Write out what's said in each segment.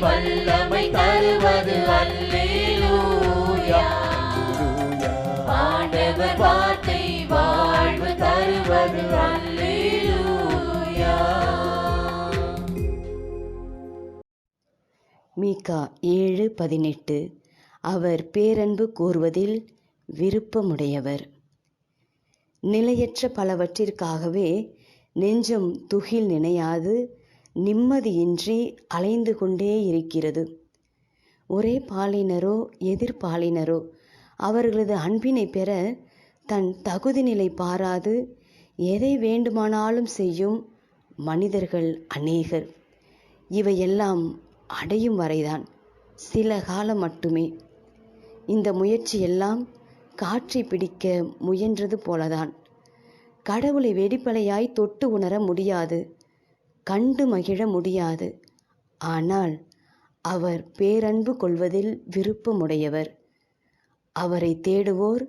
வல்லமை தருவது அல்லேலூயா. ஆண்டவர் வார்த்தை வாழ்வு தருவது அல்லேலூயா. மீகா ஏழு பதினெட்டு. அவர் பேரன்பு கூறுவதில் விருப்பமுடையவர். நிலையற்ற பலவற்றிற்காகவே நெஞ்சம் துகில் நினையாது. நிம்மதியின்றி அலைந்து கொண்டே இருக்கிறது. ஒரே பாலினரோ எதிர்பாலினரோ அவர்களது அன்பினை பெற தன் தகுதி நிலை பாராது எதை வேண்டுமானாலும் செய்யும் மனிதர்கள் அநேகர். இவையெல்லாம் அடையும் வரைதான் சில காலம் மட்டுமே. இந்த முயற்சியெல்லாம் காற்றை பிடிக்க முயன்றது போலதான். கடவுளை வெடிப்பலையாய் தொட்டு உணர முடியாது. கண்டு மகிழ முடியாது. ஆனால் அவர் பேரன்பு கொள்வதில் விருப்பமுடையவர். அவரை தேடுவோர்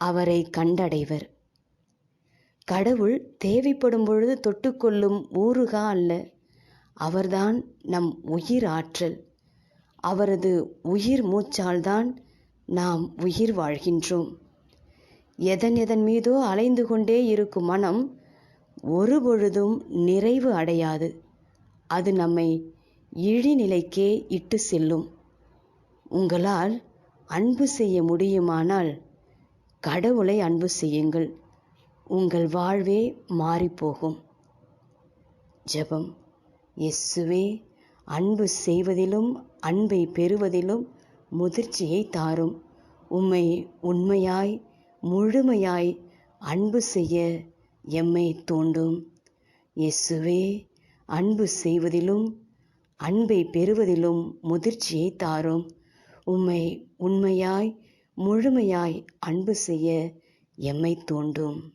அவரை கண்டடைவர். கடவுள் தேவைப்படும் பொழுது தொட்டுக்கொள்ளும் ஊறுகா அல்ல. அவர்தான் நம் உயிர் ஆற்றல். அவரது உயிர் மூச்சால்தான் நாம் உயிர் வாழ்கின்றோம். எதன் எதன் மீதோ அலைந்து கொண்டே இருக்கும் மனம் ஒருபொழுதும் நிறைவு அடையாது. அது நம்மை இழிநிலைக்கே இட்டு செல்லும். உங்களால் அன்பு செய்ய முடியுமானால் கடவுளை அன்பு செய்யுங்கள். உங்கள் வாழ்வே மாறிப்போகும். ஜெபம். எஸ்ஸுவே அன்பு செய்வதிலும் அன்பை பெறுவதிலும் முதிர்ச்சியை தாரும். உம்மை உண்மையாய் முழுமையாய் அன்பு செய்ய எம்மை தூண்டும். இயேசுவே அன்பு செய்வதிலும் அன்பை பெறுவதிலும் முதிர்ச்சியை தாரும். உம்மை உண்மையாய் முழுமையாய் அன்பு செய்ய எம்மை தூண்டும்.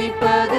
மன்னிப்பது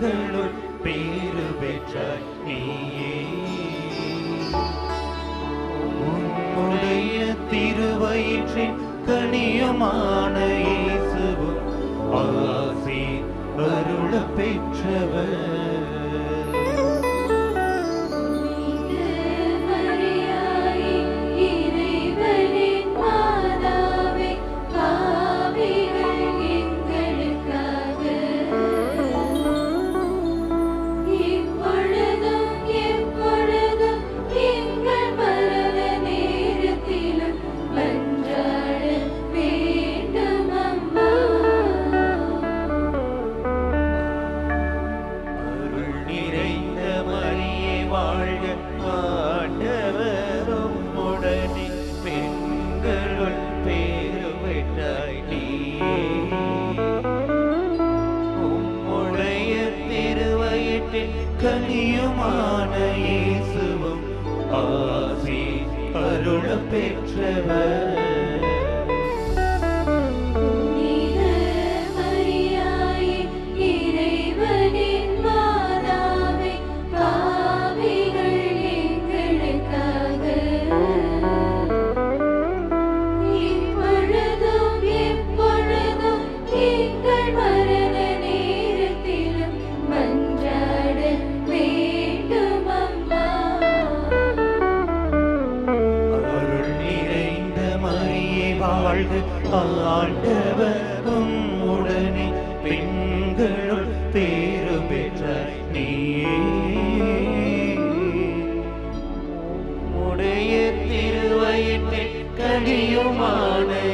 பெண்களுள் பேரு பெற்ற நீயே. உன்னுடைய திருவயிற்றின் கனியமான இயேசுவும் ஆசி அருள பெற்றவர். உடைய திருவயிற்றில் கனியுமான